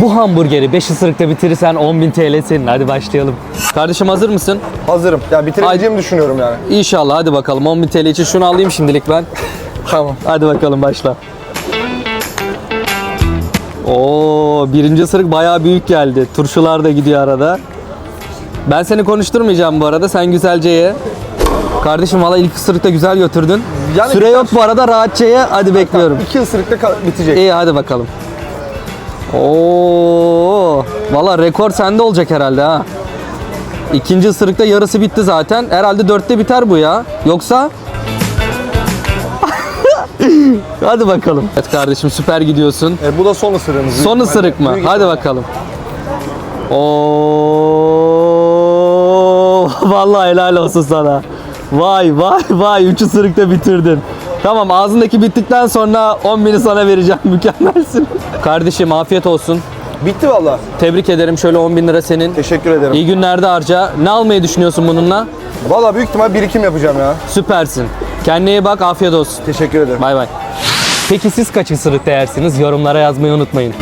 Bu hamburgeri 5 ısırıkta bitirirsen 10.000 TL senin. Hadi başlayalım. Kardeşim hazır mısın? Hazırım. Ya bitirebileceğimi düşünüyorum yani. İnşallah hadi bakalım 10.000 TL için şunu alayım şimdilik ben. Tamam. Hadi bakalım başla. Oo, birinci ısırık bayağı büyük geldi. Turşular da gidiyor arada. Ben seni konuşturmayacağım bu arada. Sen güzelce ye. Kardeşim valla ilk ısırıkta güzel götürdün. Yani Süre yok bu arada rahatça ye. Hadi bekliyorum. İki ısırıkta bitecek. İyi hadi bakalım. Oo, valla rekor sende olacak herhalde ha. İkinci ısırıkta yarısı bitti zaten. Herhalde dörtte biter bu ya. Yoksa? hadi bakalım. Evet kardeşim süper gidiyorsun. E, bu da son ısırığımız. Son ısırık mı? ihtimalle. Hadi bakalım. Oo, vallahi helal olsun sana. Vay vay vay 3 ısırıkta bitirdin. Tamam ağzındaki bittikten sonra 10 bini sana vereceğim. Mükemmelsin. Kardeşim afiyet olsun. Bitti valla. Tebrik ederim. Şöyle 10 bin lira senin. Teşekkür ederim. İyi günlerde harca. Ne almayı düşünüyorsun bununla? Valla büyük ihtimal birikim yapacağım ya. Süpersin. Kendine iyi bak. Afiyet olsun. Teşekkür ederim. Bay bay. Peki siz kaç ısırık yersiniz? Yorumlara yazmayı unutmayın.